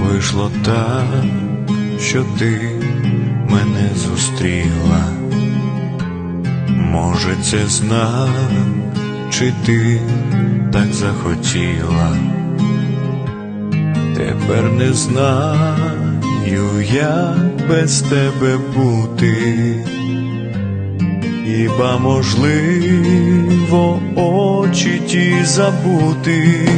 Вийшло так, що ти мене зустріла, може, це знак, чи ти так захотіла, тепер не знаю, як без тебе бути, хіба можливо очі ті забути.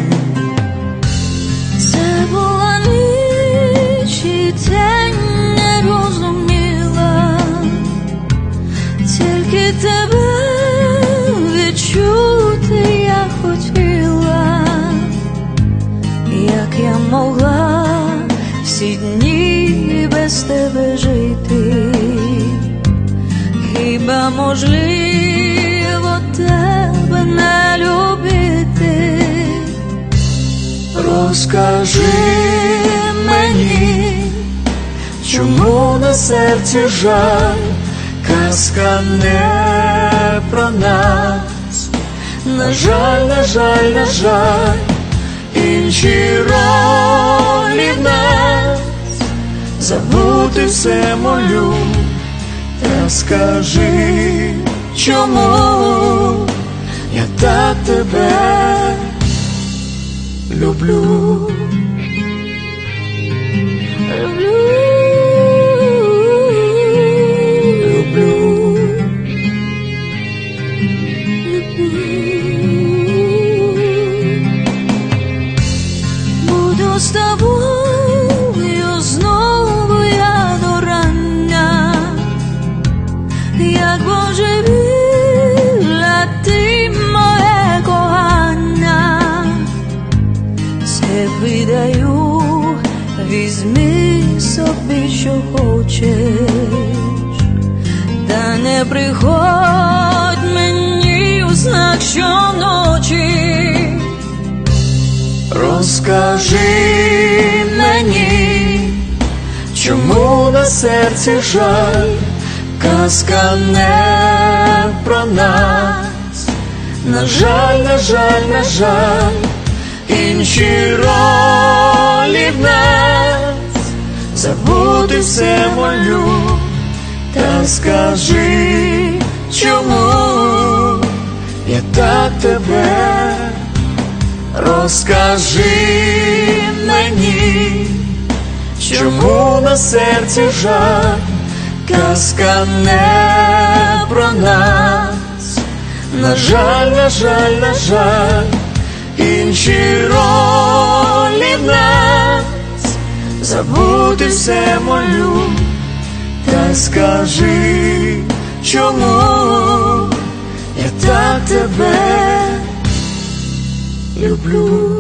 Можливо тебе не любити? Розкажи мені, чому на серці жаль, казка не про нас, на жаль, на жаль, на жаль, інші ролі нас, забути все молю, та скажи, чому я так тебе люблю. Люблю. Буду з тобою як божевілля ти моє кохання, це видаю, візьми собі, що хочеш, та не приходь мені у знак щоночі. Розкажи мені, чому на серці жаль, казка не про нас, на жаль, на жаль, на жаль, інші ролі в нас, забути все молю, та скажи, чому я так тебе. Розкажи мені, чому на серці жаль, казка не про нас, на жаль, на жаль, на жаль, інші ролі в нас, забути все молю, та скажи, чому я так тебе люблю.